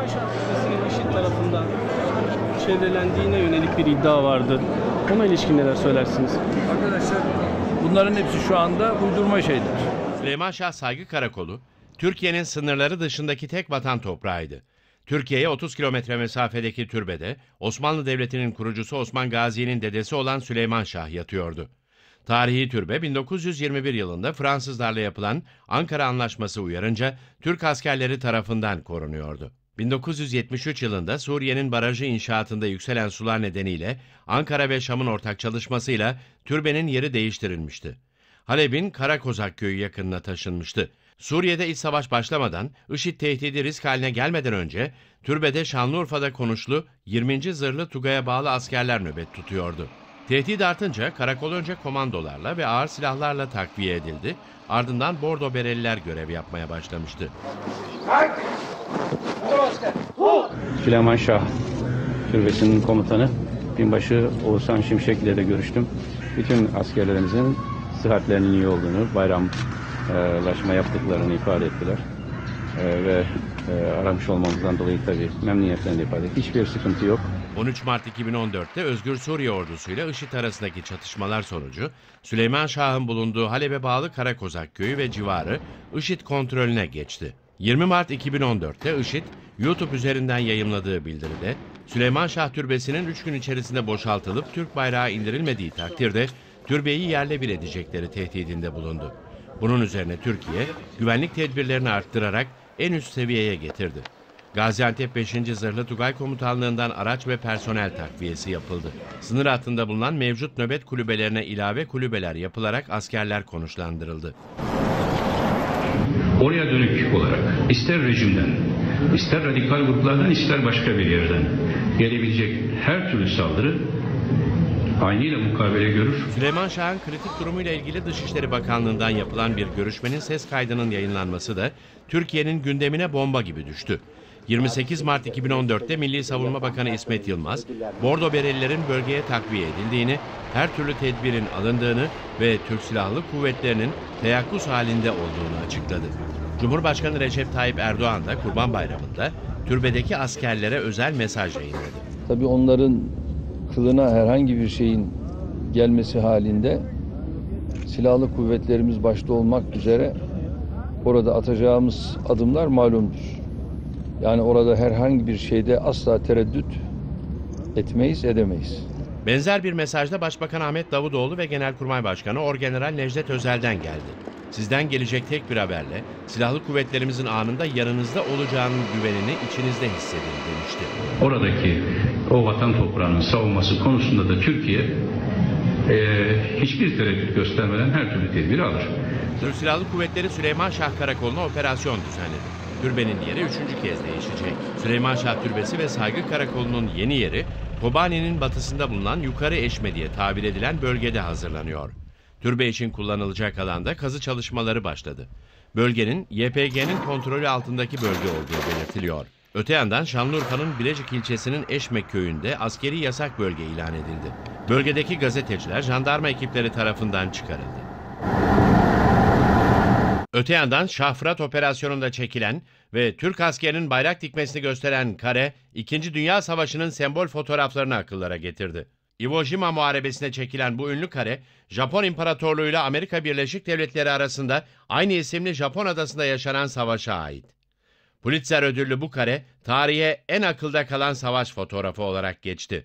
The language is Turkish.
Süleyman Şah Türbesi'nin IŞİD tarafından çevrelendiğine yönelik bir iddia vardı. Ona ilişkin neler söylersiniz? Arkadaşlar bunların hepsi şu anda uydurma şeyler. Süleyman Şah Saygı Karakolu, Türkiye'nin sınırları dışındaki tek vatan toprağıydı. Türkiye'ye 30 kilometre mesafedeki türbede Osmanlı Devleti'nin kurucusu Osman Gazi'nin dedesi olan Süleyman Şah yatıyordu. Tarihi türbe 1921 yılında Fransızlarla yapılan Ankara Anlaşması uyarınca Türk askerleri tarafından korunuyordu. 1973 yılında Suriye'nin barajı inşaatında yükselen sular nedeniyle Ankara ve Şam'ın ortak çalışmasıyla türbenin yeri değiştirilmişti. Halep'in Karakozak köyü yakınına taşınmıştı. Suriye'de iç savaş başlamadan, IŞİD tehdidi risk haline gelmeden önce türbede Şanlıurfa'da konuşlu 20. Zırhlı Tugay'a bağlı askerler nöbet tutuyordu. Tehdit artınca karakol önce komandolarla ve ağır silahlarla takviye edildi, ardından Bordo Bereliler görev yapmaya başlamıştı. Süleyman Şah Türbesi'nin komutanı Binbaşı Oğuzhan Şimşek ile de görüştüm. Bütün askerlerimizin sıhhatlerinin iyi olduğunu, bayramlaşma yaptıklarını ifade ettiler. Ee, ve e, aramış olmamızdan dolayı tabii memnuniyetlerini ifade ettiler. Hiçbir sıkıntı yok. 13 Mart 2014'te Özgür Suriye ordusuyla IŞİD arasındaki çatışmalar sonucu Süleyman Şah'ın bulunduğu Halep'e bağlı Karakozak köyü ve civarı IŞİD kontrolüne geçti. 20 Mart 2014'te IŞİD, YouTube üzerinden yayımladığı bildiride Süleyman Şah Türbesi'nin 3 gün içerisinde boşaltılıp Türk bayrağı indirilmediği takdirde türbeyi yerle bir edecekleri tehdidinde bulundu. Bunun üzerine Türkiye güvenlik tedbirlerini arttırarak en üst seviyeye getirdi. Gaziantep 5. Zırhlı Tugay Komutanlığı'ndan araç ve personel takviyesi yapıldı. Sınır hattında bulunan mevcut nöbet kulübelerine ilave kulübeler yapılarak askerler konuşlandırıldı. Oraya dönük olarak ister rejimden, ister radikal gruplardan, ister başka bir yerden gelebilecek her türlü saldırı aynıyla mukabele görür. Süleyman Şah'ın kritik durumuyla ilgili Dışişleri Bakanlığı'ndan yapılan bir görüşmenin ses kaydının yayınlanması da Türkiye'nin gündemine bomba gibi düştü. 28 Mart 2014'te Milli Savunma Bakanı İsmet Yılmaz, Bordo Berelilerin bölgeye takviye edildiğini, her türlü tedbirin alındığını ve Türk Silahlı Kuvvetleri'nin teyakkuz halinde olduğunu açıkladı. Cumhurbaşkanı Recep Tayyip Erdoğan da Kurban Bayramı'nda türbedeki askerlere özel mesaj yayınladı. Tabii onların kılına herhangi bir şeyin gelmesi halinde silahlı kuvvetlerimiz başta olmak üzere orada atacağımız adımlar malumdur. Yani orada herhangi bir şeyde asla tereddüt etmeyiz, edemeyiz. Benzer bir mesajda Başbakan Ahmet Davutoğlu ve Genelkurmay Başkanı Orgeneral Necdet Özel'den geldi. Sizden gelecek tek bir haberle silahlı kuvvetlerimizin anında yanınızda olacağının güvenini içinizde hissedin demişti. Oradaki o vatan toprağının savunması konusunda da Türkiye eee, hiçbir tereddüt göstermeden her türlü tedbiri alır. Türk Silahlı Kuvvetleri Süleyman Şah Karakolu'na operasyon düzenledi. Türbenin yeri üçüncü kez değişecek. Süleyman Şah Türbesi ve Saygı Karakolu'nun yeni yeri Kobani'nin batısında bulunan Yukarı Eşme diye tabir edilen bölgede hazırlanıyor. Türbe için kullanılacak alanda kazı çalışmaları başladı. Bölgenin YPG'nin kontrolü altındaki bölge olduğu belirtiliyor. Öte yandan Şanlıurfa'nın Bilecik ilçesinin Eşmek köyünde askeri yasak bölge ilan edildi. Bölgedeki gazeteciler jandarma ekipleri tarafından çıkarıldı. Öte yandan Şah Fırat operasyonunda çekilen ve Türk askerinin bayrak dikmesini gösteren kare, 2. Dünya Savaşı'nın sembol fotoğraflarını akıllara getirdi. Iwo Jima muharebesine çekilen bu ünlü kare, Japon İmparatorluğu ile Amerika Birleşik Devletleri arasında aynı isimli Japon adasında yaşanan savaşa ait. Pulitzer ödüllü bu kare, tarihe en akılda kalan savaş fotoğrafı olarak geçti.